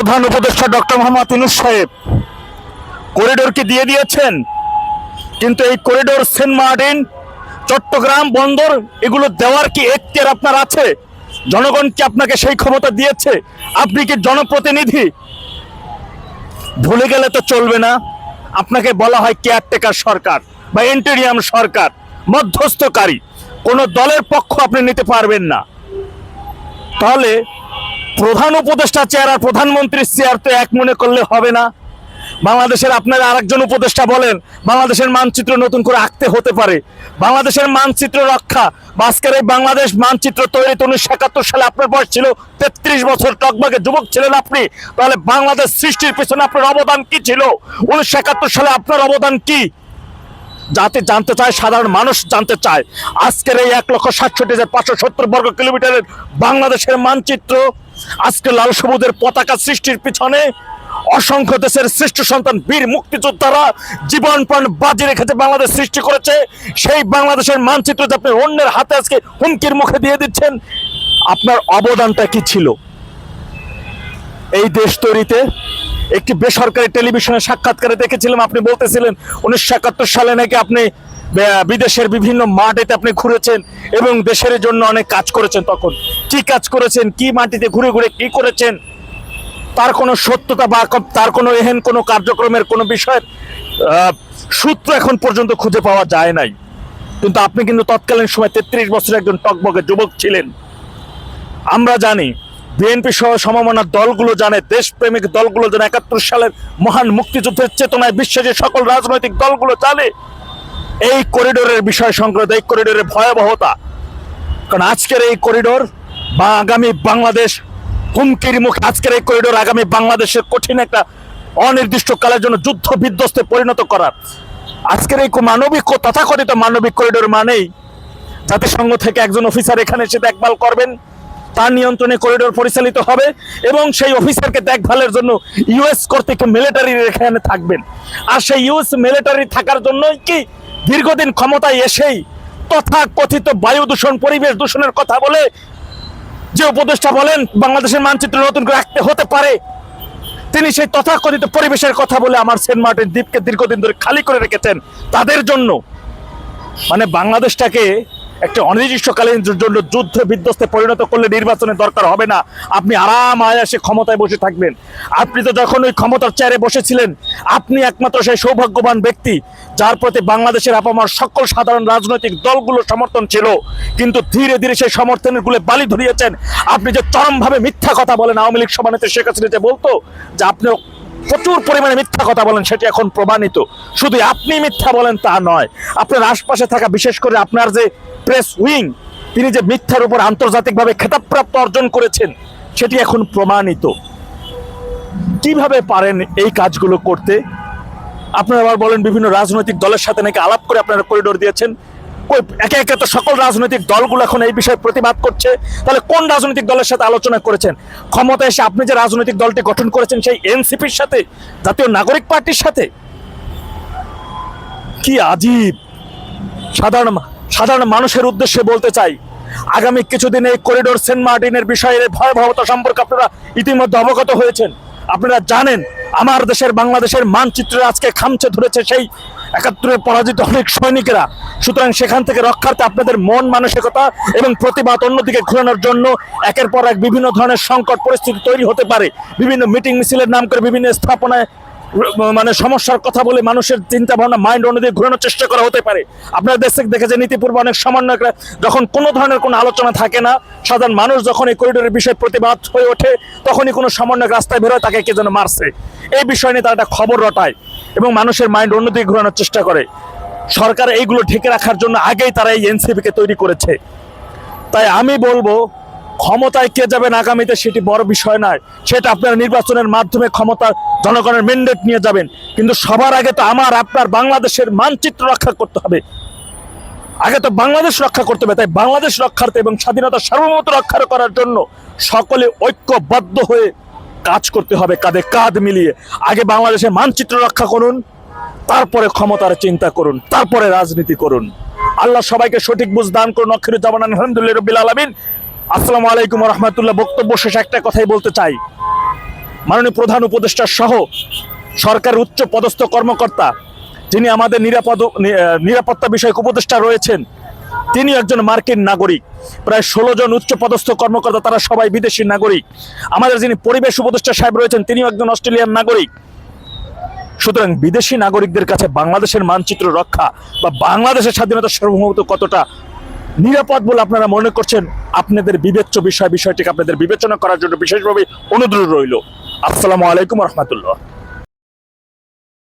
প্রধান উপদেষ্টা ডক্টর মোহাম্মদ ইনুস সাহেব করিডোর কি দিয়ে দিয়েছেন, কিন্তু এই করিডোর সেন্ট মার্টিন, চট্টগ্রাম বন্দর, এগুলো দেওয়ার কি এখতিয়ার আপনার আছে? জনগণ কি আপনাকে সেই ক্ষমতা দিয়েছে? আপনি কি জনপ্রতিনিধি? ভুলে গেলে তো চলবে না। আপনাকে বলা হয় কেয়ারটেকার সরকার বা এন্টেরিয়াম সরকার, মধ্যস্থকারী। কোনো দলের পক্ষ আপনি নিতে পারবেন না। তাহলে প্রধান উপদেষ্টা চেয়ার আর প্রধানমন্ত্রীর চেয়ার তো এক মনে করলে হবে না। বাংলাদেশের আপনারা আরেকজন উপদেষ্টা বলেন, বাংলাদেশের মানচিত্র নতুন করে আঁকতে হতে পারে। বাংলাদেশের মানচিত্র রক্ষা আজকের এই বাংলাদেশ মানচিত্র তৈরিতে উনিশশো একাত্তর সালে আপনার বয়স ছিল তেত্রিশ বছর, টকবাগে যুবক ছিলেন আপনি। তাহলে বাংলাদেশ সৃষ্টির পিছনে আপনার অবদান কি ছিল? উনিশশো একাত্তর সালে আপনার অবদান কি? যাতে জানতে চায়, সাধারণ মানুষ জানতে চায়। আজকের এই এক লক্ষ সাতষট্টি হাজার পাঁচশো সত্তর বর্গ কিলোমিটারের বাংলাদেশের মানচিত্র আজকে লাল সবুজের পতাকা সৃষ্টির পিছনে অসংখ্য দেশের শ্রেষ্ঠ সন্তান, বীর মুক্তিযোদ্ধারা জীবন প্রাণ বাজি রেখেছে বাংলাদেশ সৃষ্টি করেছে, সেই বাংলাদেশের মানচিত্র যে আপনি অন্যের হাতে আজকে হুমকির মুখে দিয়ে দিচ্ছেন, আপনার অবদানটা কি ছিল? এই দেশ তৈরিতে একটি বেসরকারি টেলিভিশনে সাক্ষাৎকারে দেখেছিলাম, আপনি বলতেছিলেন, উনিশশো একাত্তর সালে নাকি আপনি বিদেশের বিভিন্ন মাটিতে আপনি ঘুরেছেন এবং দেশের জন্য অনেক কাজ করেছেন তখন। কি কাজ করেছেন? কি মাটিতে ঘুরে ঘুরে কি করেছেন? তার কোনো সত্যতা বা তার কোনো এহেন কোনো কার্যক্রমের কোনো বিষয়ের সূত্র এখন পর্যন্ত খুঁজে পাওয়া যায় নাই। কিন্তু আপনি কিন্তু তৎকালীন সময় তেত্রিশ বছর একজন টকবকে যুবক ছিলেন। আমরা জানি বিএনপি সহ সমমনার দলগুলো জানে, দেশপ্রেমিক দলগুলো জানে, একাত্তর সালের মহান মুক্তিযুদ্ধের চেতনায় বিশ্বে যে সকল রাজনৈতিক দলগুলো জানে এই করিডোরের বিষয় সংক্রান্ত, এই করিডোরের ভয়াবহতা। কারণ আজকের এই করিডোর বা আগামী বাংলাদেশ হুমকির মুখে আজকের এই করিডোর আগামী বাংলাদেশের কঠিন একটা অনির্দিষ্ট কালের জন্য যুদ্ধ বিধ্বস্তে পরিণত করার। আজকের এই মানবিক তথাকথিত মানবিক করিডোর মানেই জাতিসংঘ থেকে একজন অফিসার এখানে এসে দেখভাল করবেন। তার নিয়ন্ত্রণে করিডোর পরিচালিত হবে এবং সেই অফিসারকে দেখভালের জন্য ইউএস কর্তৃক মিলিটারি এখানে থাকবেন। আর সেই ইউএস মিলিটারি থাকার জন্যই কি দীর্ঘদিন ক্ষমতায় এসেই তথা কথিত বায়ু দূষণ, পরিবেশ দূষণের কথা বলে যে উপদেষ্টা বলেন, বাংলাদেশের মানচিত্র নতুন করে রাখতে হতে পারে, তিনি সেই তথাকথিত পরিবেশের কথা বলে আমার সেন্ট মার্টিন দ্বীপকে দীর্ঘদিন ধরে খালি করে রেখেছেন। তাদের জন্য মানে বাংলাদেশটাকে একটা অনির্দিষ্টকালীন জন্য যুদ্ধ বিধ্বস্তে পরিণত করলে নির্বাচনের দরকার হবে না। আপনি আরাম আয়াসে ক্ষমতায় বসে থাকবেন। আপনি তো যখন ওই ক্ষমতার চেয়ারে বসেছিলেন, আপনি একমাত্র সেই সৌভাগ্যবান ব্যক্তি, যার প্রতি বাংলাদেশের আপামার সকল সাধারণ রাজনৈতিক দলগুলো সমর্থন ছিল। কিন্তু ধীরে ধীরে সেই সমর্থনেরগুলো বালি ধরিয়েছেন। আপনি যে চরমভাবে মিথ্যা কথা বলেন আওয়ামী লীগ সভানেত্রী শেখ হাসিনা যে বলতো, যে আপনি প্রচুর পরিমাণে মিথ্যা কথা বলেন, সেটি এখন প্রমাণিত। শুধু আপনি মিথ্যা বলেন তা নয়, আপনার আশপাশে থাকা, বিশেষ করে আপনার যে প্রেস উইং তিনি যে মিথ্যার উপর আন্তর্জাতিকভাবে খেতাবপ্রাপ্ত অর্জন করেছেন, সেটি এখন প্রমাণিত। কীভাবে পারেন এই কাজগুলো করতে? আপনারা আবার বলেন, বিভিন্ন রাজনৈতিক দলের সাথে নাকি আলাপ করে আপনারা করিডোর দিয়েছেন। একে একে তো সকল রাজনৈতিক দলগুলো এখন এই বিষয়ে প্রতিবাদ করছে। তাহলে কোন রাজনৈতিক দলের সাথে আলোচনা করেছেন? ক্ষমতা এসে আপনি যে রাজনৈতিক দলটি গঠন করেছেন, সেই এনসিপির সাথে, জাতীয় নাগরিক পার্টির সাথে? কি আজীব। সাধারণ সাধারণ মানুষের উদ্দেশ্যে বলতে চাই, আগামী কিছুদিন এই করিডোর সেন্ট মার্টিনের বিষয়ে ভয়াবহতা সম্পর্কে আপনারা ইতিমধ্যে অবগত হয়েছেন। আপনারা জানেন, আমার দেশের বাংলাদেশের মানচিত্রে আজকে খামছে ধরেছে সেই একাত্তরে পরাজিত অনেক সৈনিকেরা। সুতরাং সেখান থেকে রক্ষার্থে আপনাদের মন মানসিকতা এবং প্রতিবাদ অন্যদিকে ঘুরানোর জন্য একের পর এক বিভিন্ন ধরনের সংকট পরিস্থিতি তৈরি হতে পারে। বিভিন্ন মিটিং মিছিলের নাম করে বিভিন্ন স্থাপনায় মানে সমস্যার কথা বলে মানুষের চিন্তা ভাবনা মাইন্ড অন্যদিকে ঘোরানোর চেষ্টা করা হতে পারে। আপনার দেশে দেখেছে নীতিপূর্ব অনেক সমন্বয়করা যখন কোনো ধরনের কোনো আলোচনা থাকে না, সাধারণ মানুষ যখন এই করিডোরের বিষয়ে প্রতিবাদ হয়ে ওঠে, তখনই কোনো সমন্বয়ক রাস্তায় বেরোয় তাকে কে যেন মারছে। এই বিষয় নিয়ে তারা একটা খবর রটায় এবং মানুষের মাইন্ড অন্যদিকে ঘোরানোর চেষ্টা করে। সরকার এইগুলো ঢেকে রাখার জন্য আগেই তারা এই এনসিপিকে তৈরি করেছে। তাই আমি বলব ক্ষমতায় কে যাবেন আগামীতে সেটি বড় বিষয় নয়। সেটা আপনারা নির্বাচনের মাধ্যমে ক্ষমতা জনগণের ম্যান্ডেট নিয়ে যাবেন। কিন্তু সবার আগে তো আমার, আপনার বাংলাদেশের মানচিত্র রক্ষা করতে হবে। আগে তো বাংলাদেশ রক্ষা করতে হবে। তাই বাংলাদেশ রক্ষার্থে এবং স্বাধীনতা সার্বভৌমত্ব রক্ষা করার জন্য সকলে ঐক্যবদ্ধ হয়ে কাজ করতে হবে, কাঁধে কাঁধ মিলিয়ে। আগে বাংলাদেশের মানচিত্র রক্ষা করুন, তারপরে ক্ষমতার চিন্তা করুন, তারপরে রাজনীতি করুন। আল্লাহ সবাইকে সঠিক বুঝ দান করুন। অক্ষিরুজ্জামান আলহামদুলিল্লাহ রবিল আলমিন। আসসালামু আলাইকুম রহমতুল্লাহ। বক্তব্য শেষে একটা কথাই বলতে চাই। মাননীয় প্রধান উপদেষ্টা সহ সরকারের উচ্চ পদস্থ কর্মকর্তা যিনি আমাদের নিরাপদ নিরাপত্তা বিষয়ক উপদেষ্টা রয়েছেন তিনি একজন মার্কিন নাগরিক। প্রায় ষোলো জন উচ্চ পদস্থ কর্মকর্তা, তারা সবাই বিদেশি নাগরিক। আমাদের যিনি পরিবেশ উপদেষ্টা সাহেব রয়েছেন, তিনিও একজন অস্ট্রেলিয়ান নাগরিক। সুতরাং বিদেশি নাগরিকদের কাছে বাংলাদেশের মানচিত্র রক্ষা বা বাংলাদেশের স্বাধীনতা সার্বভৌমত্ব কতটা নিরাপদ বলে আপনারা মনে করছেন? আপনাদের বিবেচ্য বিষয়, বিষয়টিকে আপনাদের বিবেচনা করার জন্য বিশেষভাবে অনুরোধ রইল। আসসালামু আলাইকুম রহমতুল্লাহ।